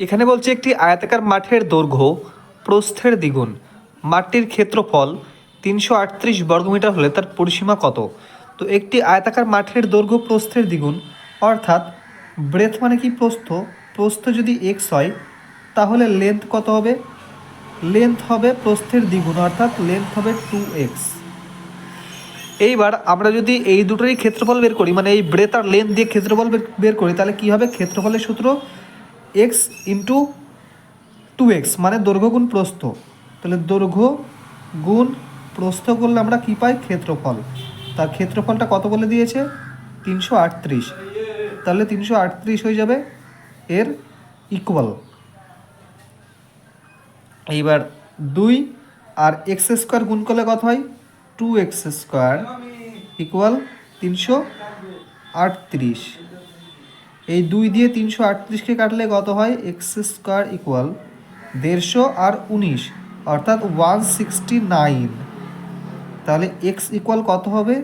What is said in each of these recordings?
এখানে বলছে একটি আয়তাকার মাঠের দৈর্ঘ্য, প্রস্থের দ্বিগুণ। মাঠটির ক্ষেত্রফল তিনশো আটত্রিশ বর্গমিটার হলে তার পরিসীমা কত? তো একটি আয়তাকার মাঠের দৈর্ঘ্য, প্রস্থের দ্বিগুণ, অর্থাৎ ব্রেথ মানে কি প্রস্থ? প্রস্থ যদি এক্স হয়, তাহলে লেন্থ কত হবে? লেন্থ হবে প্রস্থের দ্বিগুণ, অর্থাৎ লেন্থ হবে টু এক্স এইবার আমরা যদি এই দুটোরই ক্ষেত্রফল বের করি মানে এই ব্রেথ আর লেন্থ দিয়ে ক্ষেত্রফল বের- করি, তাহলে কী হবে? ক্ষেত্রফলের সূত্র এক্স ইন্টু টু এক্স মানে দৈর্ঘ্য গুণ প্রস্থ। তাহলে দৈর্ঘ্য গুণ প্রস্থ করলে আমরা কী পাই? ক্ষেত্রফল। তার ক্ষেত্রফলটা কত বলে দিয়েছে? তিনশো আটত্রিশ। তাহলে তিনশো আটত্রিশ হয়ে যাবে এর ইকুয়াল এইবার দুই আর এক্স স্কোয়ার গুণ করলে কত হয়? টু এক্স স্কোয়ার ইকুয়াল তিনশো আটত্রিশ। এই দুই দিয়ে তিনশো আটত্রিশকে কাটলে কত হয়? এক্স স্কোয়ার ইকুয়াল দেড়শো আর উনিশ, অর্থাৎ ওয়ান সিক্সটি নাইন। তাহলে এক্স ইকুয়াল কত হবে?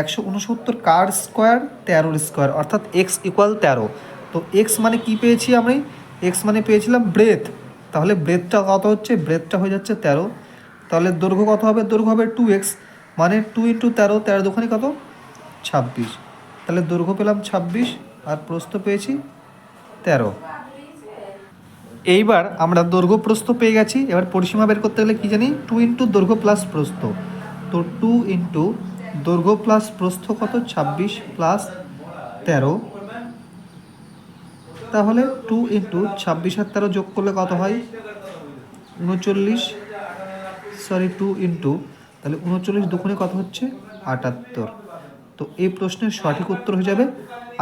একশো উনসত্তর কার স্কোয়ার? তেরোর স্কোয়ার, অর্থাৎ এক্স ইকুয়াল তেরো। তো এক্স মানে কি পেয়েছি আমি? এক্স মানে পেয়েছিলাম ব্রেথ। তাহলে ব্রেথটা কত হচ্ছে? ব্রেথটা হয়ে যাচ্ছে তেরো। তাহলে দৈর্ঘ্য কত হবে? দৈর্ঘ্য হবে টু এক্স মানে টু ইন্টু তেরো তেরো দোকানে কত? ছাব্বিশ। তাহলে দৈর্ঘ্য পেলাম ছাব্বিশ। আর প্রস্থ পেয়েছি তেরো। এইবার আমরা দৈর্ঘ্য প্রস্থ পেয়ে গেছি। এবার পরিসীমা বের করতে গেলে কি জানি? টু ইন্টু দৈর্ঘ্য প্লাস প্রস্থ। তো টু ইন্টু দৈর্ঘ্য প্লাস প্রস্থ কত? ছাব্বিশ প্লাস তেরো। তাহলে টু ইন্টু ছাব্বিশ আর তেরো যোগ করলে কত হয়? উনচল্লিশ। সরি টু ইন্টু তাহলে উনচল্লিশ দুগুণে কত হচ্ছে? আটাত্তর। তো এই প্রশ্নের সঠিক উত্তর হয়ে যাবে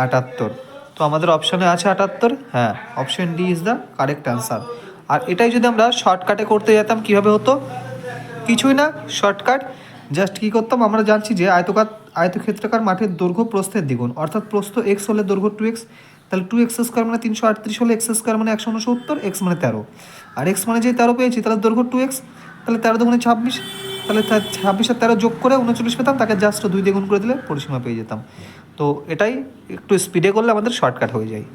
আটাত্তর। তো আমাদের অপশানে আছে আটাত্তর? হ্যাঁ option D is the correct answer আর এটাই যদি আমরা শর্টকাটে করতে যেতাম, কীভাবে হতো? কিছুই না শর্টকাট জাস্ট কী করতাম? আমরা জানছি যে আয়তকার আয়তক্ষেত্রাকার মাঠের দৈর্ঘ্য প্রস্থের দ্বিগুণ। অর্থাৎ প্রস্থ এক্স হলে দৈর্ঘ্য টু এক্স তাহলে টু এক্স স্কোয়ার মানে তিনশো আটত্রিশ হলে এক্স স্কোয়ার মানে একশো উনসত্তর এক্স মানে তেরো। আর এক্স মানে যে তেরো পেয়েছি, তাহলে দৈর্ঘ্য টু এক্স তাহলে তেরো দুগুণে ছাব্বিশ তাহলে তার ছাব্বিশ আর তেরো যোগ করে উনচল্লিশ পেতাম, তাকে জাস্ট দুই দ্বিগুণ করে দিলে পরিসীমা পেয়ে যেতাম। তো এটাই একটু স্পিডে করলে আমাদের শর্টকাট হয়ে যায়।